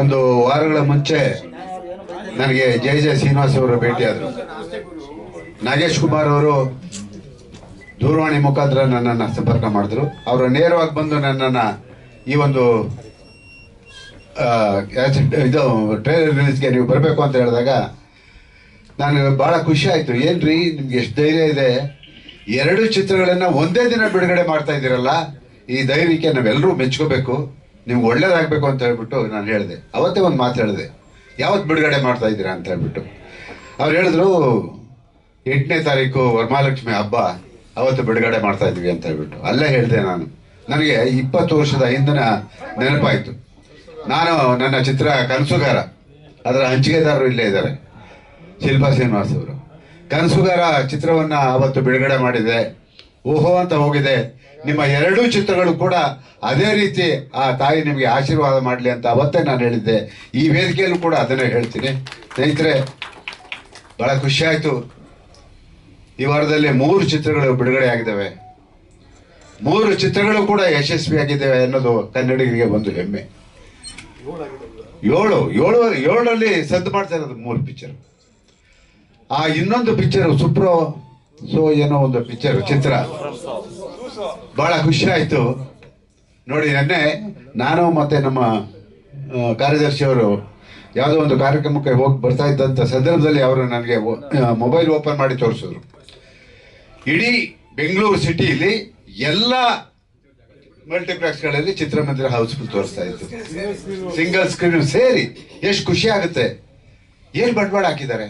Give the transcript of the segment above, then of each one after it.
ಒಂದು ವಾರಗಳ ಮುಂಚೆ ನನಗೆ ಜಯ ಜಯ ಶ್ರೀನಿವಾಸ್ ಅವರು ಭೇಟಿಯಾದರು ನಾಗೇಶ್ ಕುಮಾರ್ ಅವರು ದೂರವಾಣಿ ಮುಖಾಂತರ ನನ್ನನ್ನು ಸಂಪರ್ಕ ಮಾಡಿದ್ರು. ಅವರು ನೇರವಾಗಿ ಬಂದು ನನ್ನನ್ನು ಈ ಒಂದು ಇದು ಟ್ರೈಲರ್ ರಿಲೀಸ್ಗೆ ನೀವು ಬರಬೇಕು ಅಂತ ಹೇಳಿದಾಗ ನಾನು ಭಾಳ ಖುಷಿ ಆಯಿತು. ಏನ್ರಿ, ನಿಮ್ಗೆ ಎಷ್ಟು ಧೈರ್ಯ ಇದೆ? ಎರಡು ಚಿತ್ರಗಳನ್ನು ಒಂದೇ ದಿನ ಬಿಡುಗಡೆ ಮಾಡ್ತಾ ಇದ್ದೀರಲ್ಲ? ಈ ಧೈರ್ಯಕ್ಕೆ ನಾವೆಲ್ಲರೂ ಮೆಚ್ಕೋಬೇಕು, ನಿಮ್ಗೆ ಒಳ್ಳೇದಾಗಬೇಕು ಅಂತ ಹೇಳ್ಬಿಟ್ಟು ನಾನು ಹೇಳಿದೆ. ಅವತ್ತೇ ಒಂದು ಮಾತು ಹೇಳಿದೆ. ಯಾವತ್ತು ಬಿಡುಗಡೆ ಮಾಡ್ತಾ ಇದ್ದೀರಾ ಅಂತ ಹೇಳ್ಬಿಟ್ಟು. ಅವ್ರು ಹೇಳಿದ್ರು, ಎಂಟನೇ ತಾರೀಕು ವರಮಹಾಲಕ್ಷ್ಮಿ ಹಬ್ಬ, ಅವತ್ತು ಬಿಡುಗಡೆ ಮಾಡ್ತಾ ಇದ್ವಿ ಅಂತ ಹೇಳ್ಬಿಟ್ಟು. ಅಲ್ಲೇ ಹೇಳಿದೆ ನಾನು. ನನಗೆ ಇಪ್ಪತ್ತು ವರ್ಷದ ಹಿಂದಿನ ನೆನಪಾಯಿತು. ನಾನು ನನ್ನ ಚಿತ್ರ ಕನಸುಗಾರ. ಅದರ ಹಂಚಿಕೆದಾರರು ಇಲ್ಲೇ ಇದ್ದಾರೆ. ಶಿಲ್ಪಾ ಶ್ರೀನಿವಾಸ್ ಅವರು. ಕನಸುಗಾರ ಚಿತ್ರವನ್ನು ಅವತ್ತು ಬಿಡುಗಡೆ ಮಾಡಿದೆ. ಓಹೋ ಅಂತ ಹೋಗಿದೆ. ನಿಮ್ಮ ಎರಡೂ ಚಿತ್ರಗಳು ಕೂಡ ಅದೇ ರೀತಿ ಆ ತಾಯಿ ನಿಮಗೆ ಆಶೀರ್ವಾದ ಮಾಡಲಿ ಅಂತ ಅವತ್ತೇ ನಾನು ಹೇಳಿದ್ದೆ. ಈ ವೇದಿಕೆಯಲ್ಲೂ ಕೂಡ ಅದನ್ನೇ ಹೇಳ್ತೀನಿ. ಸ್ನೇಹಿತರೆ, ಬಹಳ ಖುಷಿಯಾಯಿತು. ಈ ವಾರದಲ್ಲಿ ಮೂರು ಚಿತ್ರಗಳು ಬಿಡುಗಡೆ ಆಗಿದ್ದಾವೆ ಮೂರು ಚಿತ್ರಗಳು ಕೂಡ ಯಶಸ್ವಿಯಾಗಿದ್ದಾವೆ ಅನ್ನೋದು ಕನ್ನಡಿಗರಿಗೆ ಒಂದು ಹೆಮ್ಮೆ. ಏಳು ಏಳು, ಏಳರಲ್ಲಿ ಸದ್ದು ಮಾಡ್ತಾ ಇರೋದು ಮೂರು ಪಿಕ್ಚರ್ ಆ ಇನ್ನೊಂದು ಪಿಕ್ಚರ್ ಸುಪ್ರೋ ಸೊ ಏನೋ ಒಂದು ಪಿಕ್ಚರ್ ಚಿತ್ರ. ಬಹಳ ಖುಷಿ ಆಯ್ತು. ನೋಡಿ, ನೆನ್ನೆ ನಾನು ಮತ್ತೆ ನಮ್ಮ ಕಾರ್ಯದರ್ಶಿಯವರು ಯಾವುದೋ ಒಂದು ಕಾರ್ಯಕ್ರಮಕ್ಕೆ ಹೋಗಿ ಬರ್ತಾ ಇದ್ದಂಥ ಸಂದರ್ಭದಲ್ಲಿ ಅವರು ನನಗೆ ಮೊಬೈಲ್ ಓಪನ್ ಮಾಡಿ ತೋರಿಸಿದ್ರು. ಇಡೀ ಬೆಂಗಳೂರು ಸಿಟಿಯಲ್ಲಿ ಎಲ್ಲ ಮಲ್ಟಿಪ್ಲೆಕ್ಸ್ಗಳಲ್ಲಿ ಚಿತ್ರಮಂದಿರ ಹೌಸ್ಫುಲ್ ತೋರಿಸ್ತಾ ಇತ್ತು ಸಿಂಗಲ್ ಸ್ಕ್ರೀನ್ ಸೇರಿ ಎಷ್ಟು ಖುಷಿ ಆಗುತ್ತೆ. ಏನು ಬಂಡವಾಳ ಹಾಕಿದ್ದಾರೆ.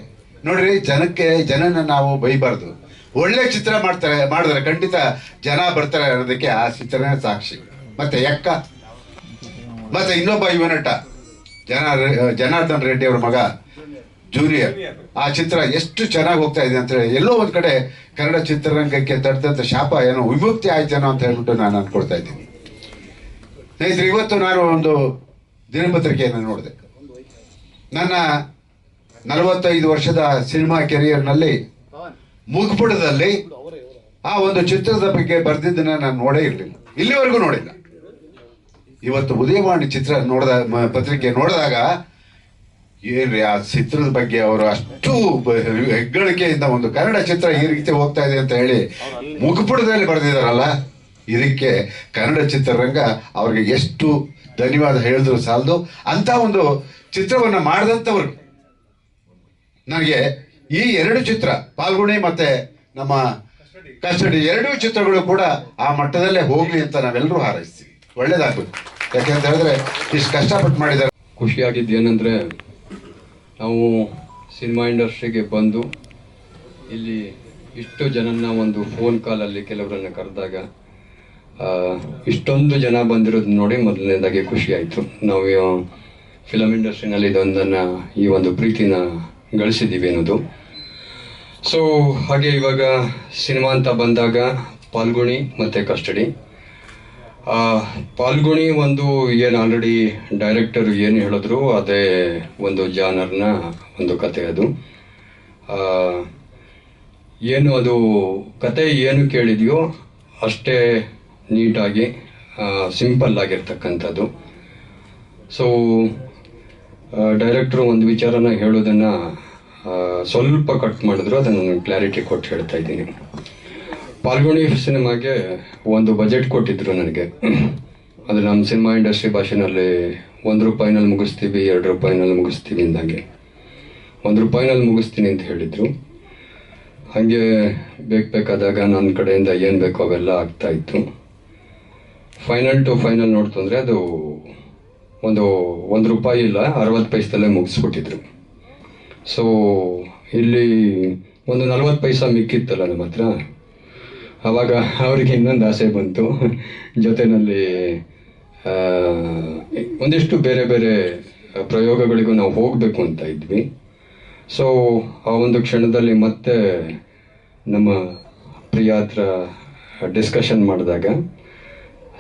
ನೋಡ್ರಿ, ಜನಕ್ಕೆ ಜನನ ನಾವು ಬೈಬಾರ್ದು. ಒಳ್ಳೆ ಚಿತ್ರ ಮಾಡ್ತಾರೆ, ಮಾಡಿದ್ರೆ ಖಂಡಿತ ಜನ ಬರ್ತಾರೆ ಅನ್ನೋದಕ್ಕೆ ಆ ಚಿತ್ರನೇ ಸಾಕ್ಷಿ. ಮತ್ತೆ ಯಕ್ಕ, ಮತ್ತೆ ಇನ್ನೊಬ್ಬ ಯುವನಟ, ಜನ ಜನಾರ್ದನ್ ರೆಡ್ಡಿ ಅವ್ರ ಮಗ, ಜೂನಿಯರ್. ಆ ಚಿತ್ರ ಎಷ್ಟು ಚೆನ್ನಾಗಿ ಹೋಗ್ತಾ ಇದೆ ಅಂತ ಎಲ್ಲೋ ಒಂದ್ ಕಡೆ ಕನ್ನಡ ಚಿತ್ರರಂಗಕ್ಕೆ ತಡೆದಂತ ಶಾಪ ಏನೋ ವಿಮುಕ್ತಿ ಆಯ್ತೇನೋ ಅಂತ ಹೇಳ್ಬಿಟ್ಟು ನಾನು ಅನ್ಕೊಳ್ತಾ ಇದ್ದೀನಿ. ಸ್ನೇಹಿತರೆ, ಇವತ್ತು ನಾನು ಒಂದು ದಿನಪತ್ರಿಕೆಯನ್ನು ನೋಡಿದೆ. ನನ್ನ ನಲವತ್ತೈದು ವರ್ಷದ ಸಿನಿಮಾ ಕೆರಿಯರ್ನಲ್ಲಿ ಮುಗ್ಪುಟದಲ್ಲಿ ಆ ಒಂದು ಚಿತ್ರದ ಬಗ್ಗೆ ಬರೆದಿದ್ದನ್ನ ನಾನು ನೋಡೇ ಇರಲಿಲ್ಲ. ಇಲ್ಲಿವರೆಗೂ ನೋಡಿಲ್ಲ. ಇವತ್ತು ಉದಯವಾಣಿ ಚಿತ್ರ ನೋಡಿದ ಪತ್ರಿಕೆ ನೋಡಿದಾಗ ಏನ್ರಿ ಆ ಚಿತ್ರದ ಬಗ್ಗೆ ಅವರು ಅಷ್ಟು ಹೆಗ್ಗಳಿಕೆಯಿಂದ ಒಂದು ಕನ್ನಡ ಚಿತ್ರ ಈ ರೀತಿ ಹೋಗ್ತಾ ಇದೆ ಅಂತ ಹೇಳಿ ಮುಗ್ಪುಟದಲ್ಲಿ ಬರೆದಿದಾರಲ್ಲ, ಇದಕ್ಕೆ ಕನ್ನಡ ಚಿತ್ರರಂಗ ಅವ್ರಿಗೆ ಎಷ್ಟು ಧನ್ಯವಾದ ಹೇಳಿದ್ರು ಸಾಲದು. ಅಂತ ಒಂದು ಚಿತ್ರವನ್ನ ಮಾಡಿದಂಥವ್ರು. ನನಗೆ ಈ ಎರಡು ಚಿತ್ರ ಪಾಲ್ಗುಣಿ ಮತ್ತೆ ನಮ್ಮ ಕಸ್ಟಡಿ, ಎರಡೂ ಚಿತ್ರಗಳು ಕೂಡ ಆ ಮಟ್ಟದಲ್ಲೇ ಹೋಗ್ಲಿ ಅಂತ ನಾವೆಲ್ಲರೂ ಹಾರೈಸ್ತೀವಿ. ಒಳ್ಳೇದಾಗ್ಬೇಕು ಯಾಕೆಂತ ಹೇಳಿದ್ರೆ, ಇಷ್ಟು ಕಷ್ಟಪಟ್ಟು ಮಾಡಿದ್ದಾರೆ. ಖುಷಿಯಾಗಿದ್ದು ಏನಂದರೆ, ನಾವು ಸಿನಿಮಾ ಇಂಡಸ್ಟ್ರಿಗೆ ಬಂದು, ಇಲ್ಲಿ ಇಷ್ಟು ಜನನ್ನ ಒಂದು ಫೋನ್ ಕಾಲಲ್ಲಿ ಕೆಲವರನ್ನ ಕರೆದಾಗ ಇಷ್ಟೊಂದು ಜನ ಬಂದಿರೋದು ನೋಡಿ ಮೊದಲನೇದಾಗಿ ಖುಷಿ ಆಯಿತು. ನಾವು ಫಿಲಮ್ ಇಂಡಸ್ಟ್ರಿನಲ್ಲಿ ಇದೊಂದನ್ನು, ಈ ಒಂದು ಪ್ರೀತಿನ ಗಳಿಸಿದ್ದೀವಿ ಅನ್ನೋದು ಸೊ ಹಾಗೆ ಇವಾಗ ಸಿನಿಮಾ ಅಂತ ಬಂದಾಗ ಪಾಲ್ಗುಣಿ ಮತ್ತು ಕಸ್ಟಡಿ. ಪಾಲ್ಗುಣಿ ಒಂದು ಏನು ಆಲ್ರೆಡಿ ಡೈರೆಕ್ಟರ್ ಏನು ಹೇಳಿದ್ರು, ಅದೇ ಒಂದು ಜಾನರ್ನ ಒಂದು ಕತೆ ಅದು. ಏನು ಅದು ಕತೆ ಏನು ಕೇಳಿದೆಯೋ ಅಷ್ಟೇ ನೀಟಾಗಿ ಸಿಂಪಲ್ ಆಗಿರ್ತಕ್ಕಂಥದ್ದು. ಸೊ ಡೈರೆಕ್ಟ್ರು ಒಂದು ವಿಚಾರನ ಹೇಳೋದನ್ನು ಸ್ವಲ್ಪ ಕಟ್ ಮಾಡಿದ್ರು, ಅದನ್ನು ನಾನು ಕ್ಲಾರಿಟಿ ಕೊಟ್ಟು ಹೇಳ್ತಾ ಇದ್ದೀನಿ. ಪಾಲ್ಗುಣಿ ಸಿನಿಮಾಗೆ ಒಂದು ಬಜೆಟ್ ಕೊಟ್ಟಿದ್ರು ನನಗೆ. ಅದು ನಮ್ಮ ಸಿನಿಮಾ ಇಂಡಸ್ಟ್ರಿ ಭಾಷೆನಲ್ಲಿ ಒಂದು ರೂಪಾಯಿನಲ್ಲಿ ಮುಗಿಸ್ತೀವಿ, ಎರಡು ರೂಪಾಯಿನಲ್ಲಿ ಮುಗಿಸ್ತೀವಿ ಅಂದಾಗೆ. ಒಂದು ರೂಪಾಯಿನಲ್ಲಿ ಮುಗಿಸ್ತೀನಿ ಅಂತ ಹೇಳಿದರು. ಹಾಗೆ ಬೇಕು ಬೇಕಾದಾಗ ನನ್ನ ಕಡೆಯಿಂದ ಏನು ಬೇಕೋ ಅವೆಲ್ಲ ಆಗ್ತಾಯಿತ್ತು ಫೈನಲ್ ಟು ಫೈನಲ್ ನೋಡ್ತಂದರೆ ಅದು ಒಂದು ಒಂದು ರೂಪಾಯಿ ಇಲ್ಲ, ಅರವತ್ತು ಪೈಸದಲ್ಲೇ ಮುಗಿಸ್ಬಿಟ್ಟಿದ್ರು. ಸೊ ಇಲ್ಲಿ ಒಂದು ನಲ್ವತ್ತು ಪೈಸಾ ಮಿಕ್ಕಿತ್ತಲ್ಲ ನಮ್ಮ ಹತ್ರ. ಆವಾಗ ಅವರಿಗೆ ಇನ್ನೊಂದು ಆಸೆ ಬಂತು. ಜೊತೆಯಲ್ಲಿ ಒಂದಿಷ್ಟು ಬೇರೆ ಬೇರೆ ಪ್ರಯೋಗಗಳಿಗೂ ನಾವು ಹೋಗಬೇಕು ಅಂತ ಇದ್ವಿ. ಸೊ ಆ ಒಂದು ಕ್ಷಣದಲ್ಲಿ ಮತ್ತೆ ನಮ್ಮ ಪ್ರಿಯ ಹತ್ರ ಡಿಸ್ಕಷನ್ ಮಾಡಿದಾಗ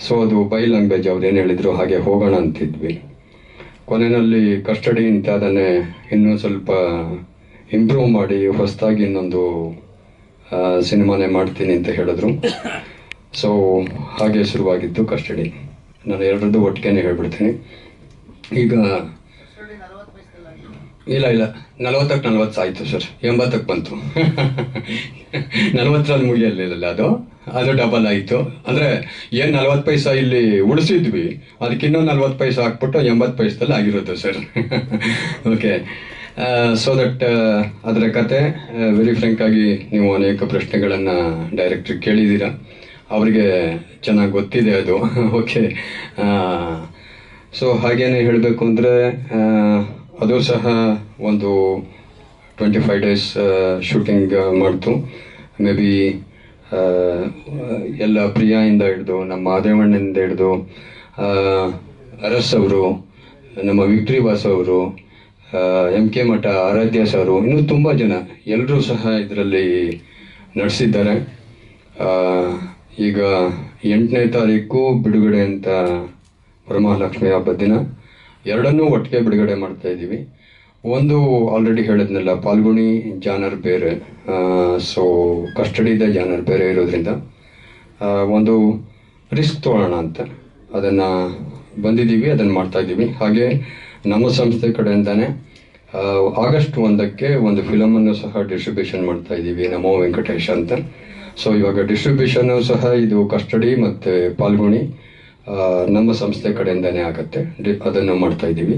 ಸೊ ಅದು ಬೈ ಲ್ಯಾಂಗ್ವೇಜ್ ಅವ್ರು ಏನು ಹೇಳಿದ್ರು ಹಾಗೆ ಹೋಗೋಣ ಅಂತಿದ್ವಿ. ಕೊನೆಯಲ್ಲಿ ಕಸ್ಟಡಿ ಅಂತ ಅದನ್ನೇ ಇನ್ನೂ ಸ್ವಲ್ಪ ಇಂಪ್ರೂವ್ ಮಾಡಿ ಹೊಸದಾಗಿ ಇನ್ನೊಂದು ಸಿನಿಮಾನೇ ಮಾಡ್ತೀನಿ ಅಂತ ಹೇಳಿದ್ರು. ಸೊ ಹಾಗೆ ಶುರುವಾಗಿದ್ದು ಕಸ್ಟಡಿ. ನಾನು ಎರಡರದ್ದು ಒಟ್ಟಿಗೆ ಹೇಳ್ಬಿಡ್ತೀನಿ. ಈಗ ಇಲ್ಲ ಇಲ್ಲ. ನಲವತ್ತಕ್ಕೆ ನಲ್ವತ್ತು ಆಯಿತು ಸರ್. ಎಂಬತ್ತಕ್ಕೆ ಬಂತು. ನಲವತ್ತರಲ್ಲಿ ಮುಗಿಯಲಿಲ್ಲ ಅದು. ಅದು ಡಬಲ್ ಆಯಿತು. ಅಂದರೆ ಏನು ನಲ್ವತ್ತು ಪೈಸ ಇಲ್ಲಿ ಉಳಿಸಿದ್ವಿ ಅದಕ್ಕಿನ್ನೂ ನಲ್ವತ್ತು ಪೈಸ ಹಾಕ್ಬಿಟ್ಟು ಎಂಬತ್ತು ಪೈಸದಲ್ಲಿ ಆಗಿರೋದು ಸರ್. ಓಕೆ ಸೊ ದಟ್ ಅದರ ಕತೆ ವೆರಿ ಫ್ರೆಂಕ್ ಆಗಿ ನೀವು ಅನೇಕ ಪ್ರಶ್ನೆಗಳನ್ನು ಡೈರೆಕ್ಟ್ರಿಗೆ ಕೇಳಿದ್ದೀರ. ಅವರಿಗೆ ಚೆನ್ನಾಗಿ ಗೊತ್ತಿದೆ ಅದು. ಓಕೆ ಸೊ ಹಾಗೇನೆ ಹೇಳಬೇಕು ಅಂದರೆ ಅದು ಸಹ ಒಂದು ಟ್ವೆಂಟಿ ಫೈವ್ ಡೇಸ್ ಶೂಟಿಂಗ್ ಮಾಡಿತು. ಮೇ ಬಿ ಎಲ್ಲ ಪ್ರಿಯಾಯಿಂದ ಹಿಡಿದು, ನಮ್ಮ ಮಾದೇವಣ್ಣಿಂದ ಹಿಡಿದು ಅರಸ್ ಅವರು, ನಮ್ಮ ವಿಕ್ಟ್ರಿ ವಾಸ್ ಅವರು ಎಂ ಕೆ ಮಠ ಆರಾಧ್ಯ ಸರು ಇನ್ನೂ ತುಂಬ ಜನ ಎಲ್ಲರೂ ಸಹ ಇದರಲ್ಲಿ ನಡೆಸಿದ್ದಾರೆ. ಈಗ ಎಂಟನೇ ತಾರೀಕು ಬಿಡುಗಡೆ ಅಂತ ವರಮಹಾಲಕ್ಷ್ಮಿ ಹಬ್ಬದ ದಿನ. ಎರಡನ್ನೂ ಒಟ್ಟಿಗೆ ಬಿಡುಗಡೆ ಮಾಡ್ತಾ ಇದ್ದೀವಿ. ಒಂದು ಆಲ್ರೆಡಿ ಹೇಳಿದ್ನಲ್ಲ, ಪಾಲ್ಗುಣಿ ಜಾನರ್ ಬೇರೆ ಸೊ ಕಸ್ಟಡಿದ ಜಾನರ್ ಬೇರೆ ಇರೋದ್ರಿಂದ ಒಂದು ರಿಸ್ಕ್ ತೊಗೊಳ್ಳೋಣ ಅಂತ ಅದನ್ನು ಬಂದಿದ್ದೀವಿ, ಅದನ್ನು ಮಾಡ್ತಾ ಇದ್ದೀವಿ. ಹಾಗೆ ನಮ್ಮ ಸಂಸ್ಥೆ ಕಡೆಯಿಂದಾನೆ ಆಗಸ್ಟ್ ಒಂದಕ್ಕೆ ಒಂದು ಫಿಲಮನ್ನು ಸಹ ಡಿಸ್ಟ್ರಿಬ್ಯೂಷನ್ ಮಾಡ್ತಾ ಇದ್ದೀವಿ, ನಮೋ ವೆಂಕಟೇಶ್ ಅಂತ. ಸೊ ಇವಾಗ ಡಿಸ್ಟ್ರಿಬ್ಯೂಷನ್ನು ಸಹ ಇದು ಕಸ್ಟಡಿ ಮತ್ತು ಪಾಲ್ಗುಣಿ ನಮ್ಮ ಸಂಸ್ಥೆ ಕಡೆಯಿಂದಾನೇ ಆಗುತ್ತೆ. ಅದನ್ನು ಮಾಡ್ತಾ ಇದ್ದೀವಿ.